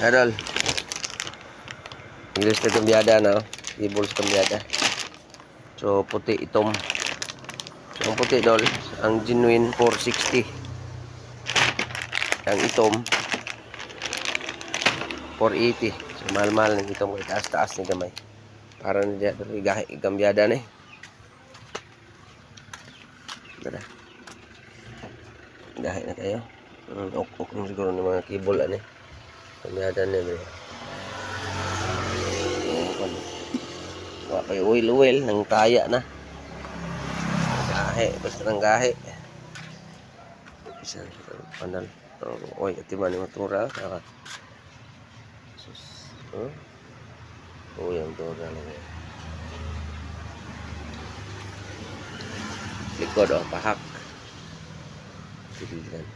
Adol. English na kambyada na. Cable sa kambyada. So, puti itom. So, ang puti, dol, ang genuine 460. Ang itom, 480. So, mahal-mahal ng itom. Taas-taas ni gamay. Para na dyan, igambyada na eh. Tara. Gahe na kayo. Mm, ok-ok siguro ng mga cable, ano eh. Kambyada na eh. Wala pa yung oil-oil, nang taya na. Gahe, basta ng gahe. Isa sa panal. Oy, ati man yung matura. Saka. Sus. Huh? Oh, yung tura na ngayon. Likod, oh, pahak. Tiligan.